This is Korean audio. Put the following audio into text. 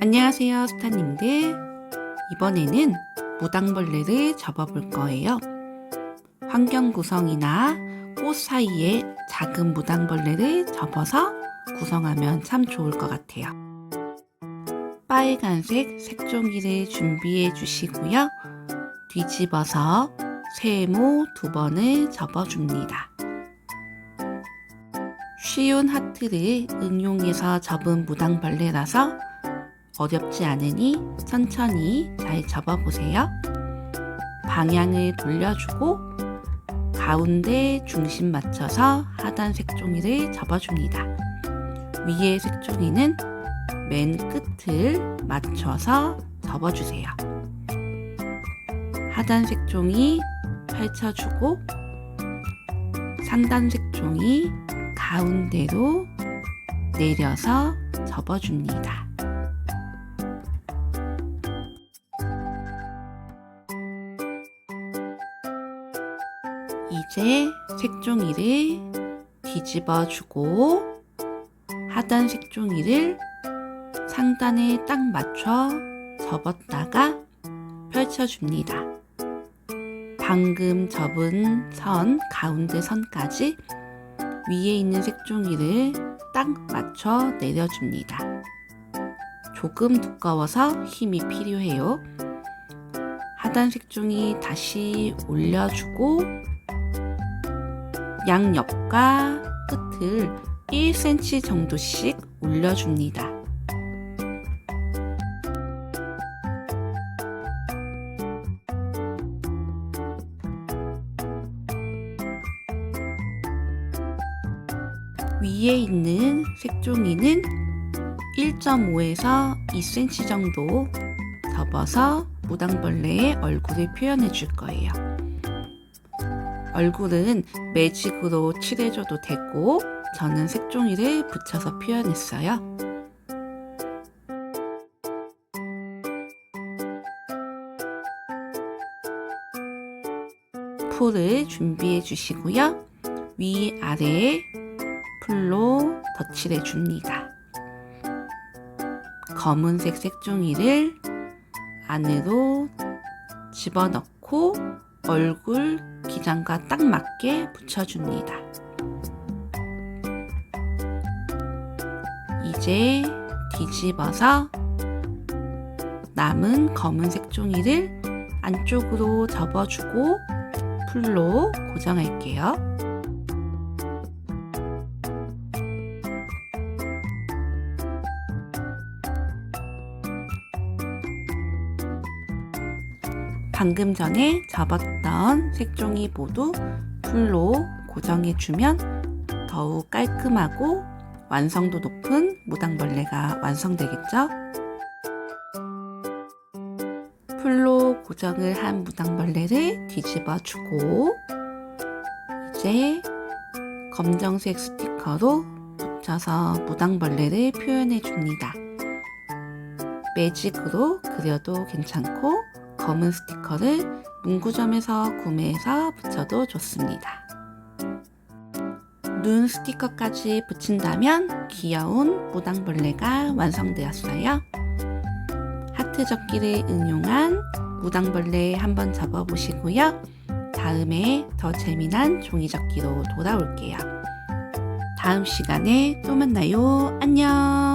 안녕하세요, 스타님들. 이번에는 무당벌레를 접어볼 거예요. 환경 구성이나 꽃 사이에 작은 무당벌레를 접어서 구성하면 참 좋을 것 같아요. 빨간색 색종이를 준비해 주시고요. 뒤집어서 세모 두 번을 접어줍니다. 쉬운 하트를 응용해서 접은 무당벌레라서 어렵지 않으니 천천히 잘 접어보세요. 방향을 돌려주고 가운데 중심 맞춰서 하단 색종이를 접어줍니다. 위에 색종이는 맨 끝을 맞춰서 접어주세요. 하단 색종이 펼쳐주고 상단 색종이 가운데로 내려서 접어줍니다. 이제 색종이를 뒤집어 주고 하단 색종이를 상단에 딱 맞춰 접었다가 펼쳐줍니다. 방금 접은 선 가운데 선까지 위에 있는 색종이를 딱 맞춰 내려줍니다. 조금 두꺼워서 힘이 필요해요. 하단 색종이 다시 올려주고 양옆과 끝을 1cm 정도씩 올려줍니다. 위에 있는 색종이는 1.5에서 2cm 정도 접어서 무당벌레의 얼굴을 표현해 줄 거예요. 얼굴은 매직으로 칠해줘도 되고 저는 색종이를 붙여서 표현했어요. 풀을 준비해 주시고요. 위 아래에 풀로 덧칠해 줍니다. 검은색 색종이를 안으로 집어넣고 얼굴 기장과 딱 맞게 붙여줍니다. 이제 뒤집어서 남은 검은색 종이를 안쪽으로 접어주고 풀로 고정할게요. 방금 전에 접었던 색종이 모두 풀로 고정해주면 더욱 깔끔하고 완성도 높은 무당벌레가 완성되겠죠? 풀로 고정을 한 무당벌레를 뒤집어 주고 이제 검정색 스티커로 붙여서 무당벌레를 표현해 줍니다. 매직으로 그려도 괜찮고 검은 스티커를 문구점에서 구매해서 붙여도 좋습니다. 눈 스티커까지 붙인다면 귀여운 무당벌레가 완성되었어요. 하트 접기를 응용한 무당벌레 한번 접어보시고요. 다음에 더 재미난 종이 접기로 돌아올게요. 다음 시간에 또 만나요. 안녕!